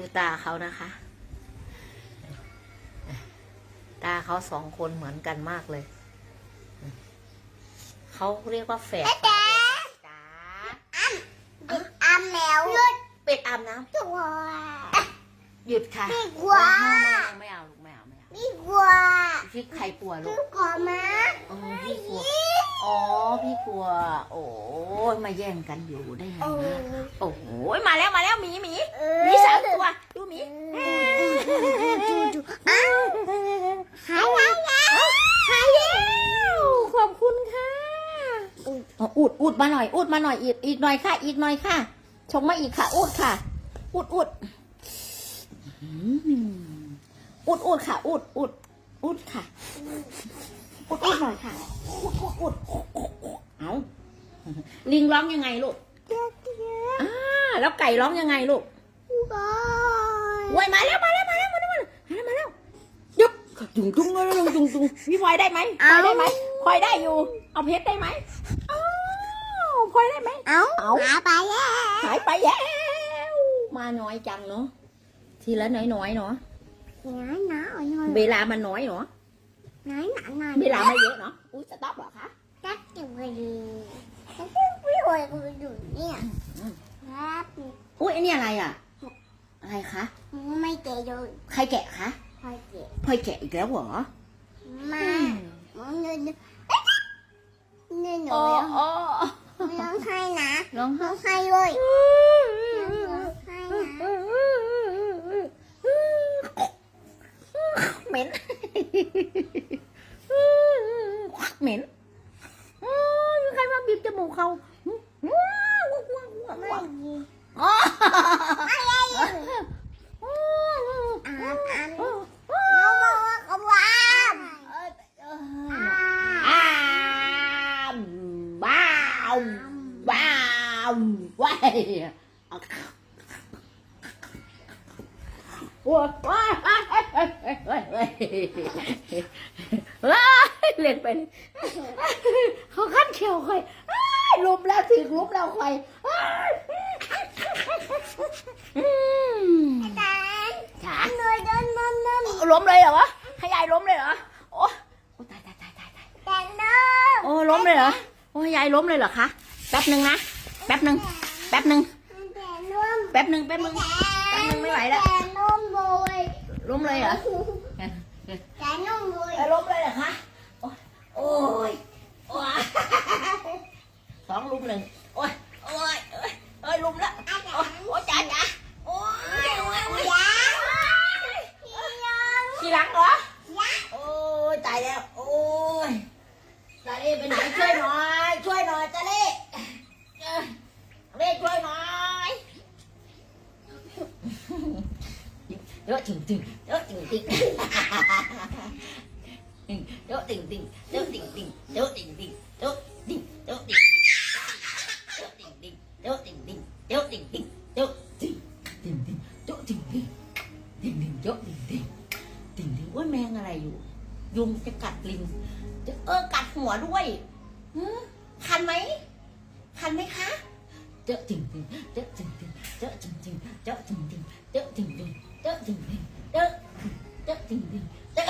ดูตาเขานะคะ ตาเขาสองคนเหมือนกันมากเลย เขาเรียกว่าแฝดจ๋าอ้ำแล้วหยุดเป็ดอาบน้ตัวำหยุดค่ะไม่กลัวไม่เอาลูกไม่เอาไม่เอาไม่กลัวพี่ใครกลัวลูไม่กกลัวมาอ๋อพี่กลัว อ๋อ พี่กลัว โอ้ยมาแย่งกันอยู่ได้ไงโอ้นะโอ้โหมาแล้วมาแล้วหมีหมีเอหมีสามตัวดูหมีจูจูอ้าวหายแล้วหายแล้วขอบคุณค่ะอ๋ออุดอุดมาหน่อยอุดมาหน่อยอีกอีกหน่อยค่ะ อีกหน่อยค่ะชงมาอีกค่ะ อุดค่ะ อุดอุดอืมอุดอุดค่ะ อุดอุดอุดค่ะ อุดอุดหน่อยค่ะ อุดอุดอุดเอา ลิงร้องยังไงลูกเจ๊เจ๊อ่าแล้วไก่ร้องยังไงลูกบอยโว้ยมาแล้วมาแล้วมาแล้วมาแล้วมาแล้วมาแล้วยุบจุงจุงจุงจุงจุงพี่พลอยได้ไหมพลอยได้ไหมพลอยได้อยู่ เอาเพชรได้ไหมอ้าวพลอยได้ไหมเอ้าเอาหาไปแล้วหายไปแล้วมาน้อยจังเนาะทีละน้อยน้อยๆเนาะน้อยน้อยน้อยเวลามันน้อยเนาะน้อยน้อยเวลาไม่เยอะเนาะอุ้ยสต็อปเหรอคะจักจัง เลยพี่หวยกูอยู่เนี่ยครับอุ้ยอันนี้อะไรอะ อะไรคะไม่เจอเลยใครแกะคะพอเจอพลอยแกะอีกแล้วเหรอมาเงินเงินหนูโอ้โอ้ร้องไห้นะร้องร้ไห้องไห้เลยร้องไห้นะ เหม็น เหม็นอ้าวมีใครมาบีบจมูกเขาว้าวว้าวว้าว ไม่ ว้าว ดี อ๋อ อ่านอ่านน้องบอกว่าเขาว่า อ้ามบ้าวบ้าวว้ายปวดว้ายว้ายว้ายว้าย เล่นไปเขาขั้นเขียวคอย ลุมแล้วถึงลุมแล้วคอยแต่จ๋าหนูเดินนอนนอนล้มเลยเหรอวะให้ยายล้มเลยเหรอโอ้โอ้ตายตายตายตายตายแต่นอนโอ้ล้มเลยเหรอโอ้ยายล้มเลยเหรอคะแป๊บหนึ่งนะแป๊บหนึ่งแป๊บหนึ่งแต่นอนแป๊บหนึ่งแป๊บหนึ่งแป๊บนึงไม่ไหวแล้วแต่นอนโวยล้มเลยเหรอแต่นอนโวยเอ้ยล้มเลยเหรอคะโอ้ยโอ้ยโอ้ย สองลุมหนึ่งโอ้ยโอ้ยเอ้ยเอ้ยลุมแล้วโอ้ยโอ้ยจ๋าจ๋าโอ้ยโอ้ยโอ้ยยาทีหลังเห ริงๆเยอะจริงจริงๆเยอะจริงจริงๆจริงจริงๆเยอะจริงจริงๆติ่งดิ่งว่าแมงอะไรอยู่ ยุงจะกัดลิงจะเออกัดหัวด้วยหือคันไหมคันไหมคะเจอะจริงจริงเจอะจริงจริงเจอะจริงจริงเจอะจริงจริงเจอะจริงจริงเจอะจริงจริงเจอะเจอะจริงจริงเจอะ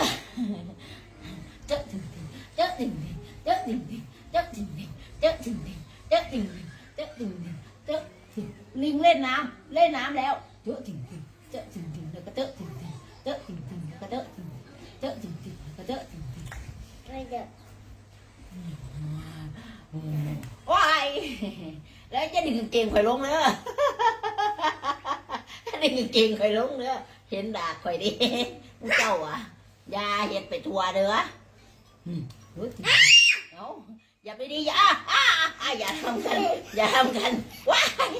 เจอะจริงจริงเจอะจริงจริงเจอะจริงจริงเจอะจริงจริงเจอะจริงจริงเจอะจริงจริงเจอะจริงจริงเจอะจริงลิงเล่นน้ำเล่นน้ำแล้ว เจอะจริงจริงเจอะจริงจริงแล้วก็เจอะจริงจริงเจอะจริงจริงก็เจอะจริงเจอะจริงจริงก็เจอะจริงจริงไม่เด็กว้ายแล้วจะดึงเกงข่อยลงเนื้อดึงเกงข่อยลงเนื้อเห็นดาข่อยดิเจ้าอะอยาเห็ดไปทัวเด้อเอาอย่าไปดีอย่าอย่าทำกัน อย่าทำกันว้าย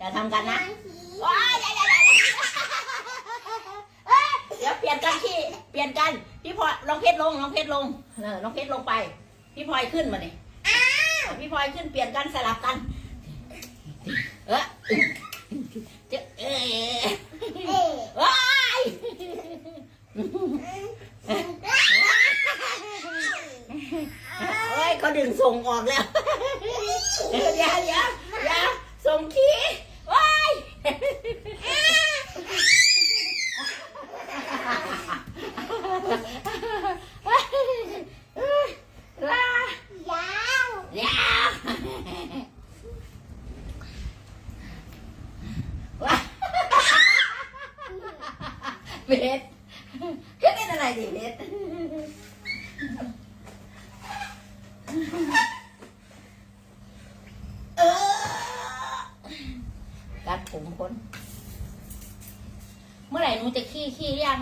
อย่าทำกันนะว้ายอย่าอย่าอย่าอย่าเอ้ยเดี๋ยวเปลี่ยนกันที่เปลี่ยนกัน พี่พลอยลองเพชรลงลองเพชรลงเออลองเพชรลงไป พี่พลอยขึ้นมาเนี่ยพี่พลอยขึ้นเปลี่ยนกันสลับกัน เออเจะเออเอ๊ะว้ายเฮ้ยเขาดึงส่งออกแล้ว เดี๋ยวเดี๋ยวเดี๋ยวส่งขี้ เพชรก็เป็นอะไรดิเพชรกัดผมคน เมื่อไหร่หนูจะขี้ขี้ยัง